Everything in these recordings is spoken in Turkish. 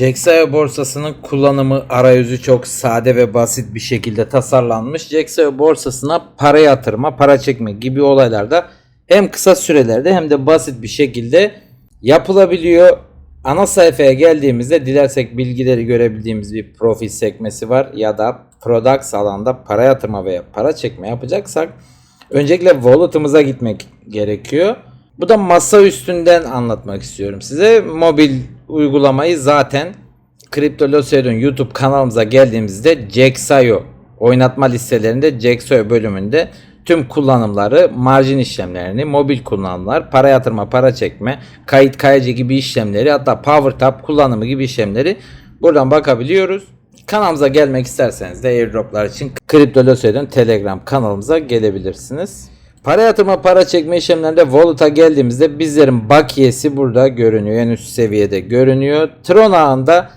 Jaxayo borsasının kullanımı arayüzü çok sade ve basit bir şekilde tasarlanmış. Jaxayo borsasına para yatırma, para çekme gibi olaylarda hem kısa sürelerde hem de basit bir şekilde yapılabiliyor. Ana sayfaya geldiğimizde dilersek bilgileri görebildiğimiz bir profil sekmesi var ya da products alanda para yatırma veya para çekme yapacaksak öncelikle wallet'ımıza gitmek gerekiyor. Bu da masa üstünden anlatmak istiyorum size. Mobil uygulamayı zaten CryptoLoseo'nun YouTube kanalımıza geldiğimizde Jaxayo oynatma listelerinde Jaxayo bölümünde tüm kullanımları, marjin işlemlerini, mobil kullanımlar, para yatırma, para çekme, kayıt kayıcı gibi işlemleri hatta PowerTap kullanımı gibi işlemleri buradan bakabiliyoruz. Kanalımıza gelmek isterseniz de airdroplar için CryptoLoseo'nun Telegram kanalımıza gelebilirsiniz. Para yatırma, para çekme işlemlerinde Wallet'a geldiğimizde bizlerin bakiyesi burada görünüyor. En üst seviyede görünüyor. Tron ağında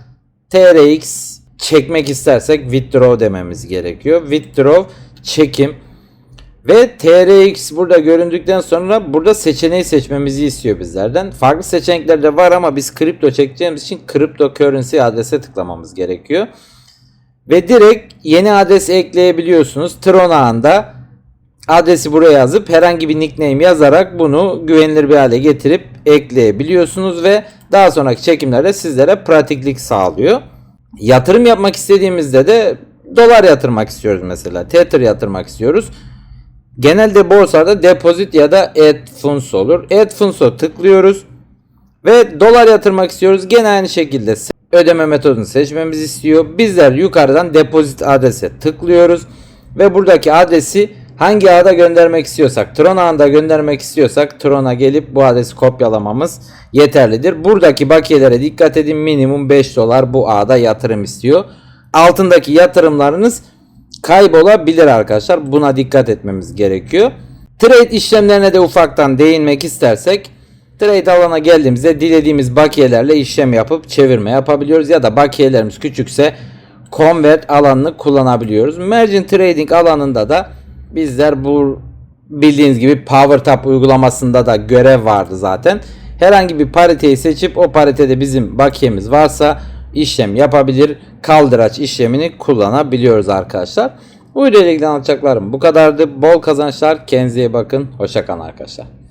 TRX çekmek istersek withdraw dememiz gerekiyor. Withdraw çekim ve TRX burada göründükten sonra burada seçeneği seçmemizi istiyor bizlerden. Farklı seçenekler de var ama biz kripto çekeceğimiz için cryptocurrency adrese tıklamamız gerekiyor. Ve direkt yeni adres ekleyebiliyorsunuz. Tron ağında adresi buraya yazıp herhangi bir nickname yazarak bunu güvenilir bir hale getirip ekleyebiliyorsunuz ve daha sonraki çekimlerde sizlere pratiklik sağlıyor. Yatırım yapmak istediğimizde de dolar yatırmak istiyoruz mesela. Tether yatırmak istiyoruz. Genelde borsalarda depozit ya da add funds olur. Add funds'a tıklıyoruz. Ve dolar yatırmak istiyoruz. Gene aynı şekilde ödeme metodunu seçmemizi istiyor. Bizler yukarıdan depozit adrese tıklıyoruz. Ve buradaki adresi hangi ağda göndermek istiyorsak, Tron ağında göndermek istiyorsak Tron'a gelip bu adresi kopyalamamız yeterlidir. Buradaki bakiyelere dikkat edin. Minimum 5 dolar bu ağda yatırım istiyor. Altındaki yatırımlarınız kaybolabilir arkadaşlar. Buna dikkat etmemiz gerekiyor. Trade işlemlerine de ufaktan değinmek istersek Trade alana geldiğimizde dilediğimiz bakiyelerle işlem yapıp çevirme yapabiliyoruz ya da bakiyelerimiz küçükse convert alanını kullanabiliyoruz. Margin trading alanında da bizler bu bildiğiniz gibi PowerTap uygulamasında da görev vardı zaten. Herhangi bir pariteyi seçip o paritede bizim bakiyemiz varsa işlem yapabilir. Kaldıraç işlemini kullanabiliyoruz arkadaşlar. Bu ile ilgili anlatacaklarım bu kadardı. Bol kazançlar. Kendinize iyi bakın. Hoşçakalın arkadaşlar.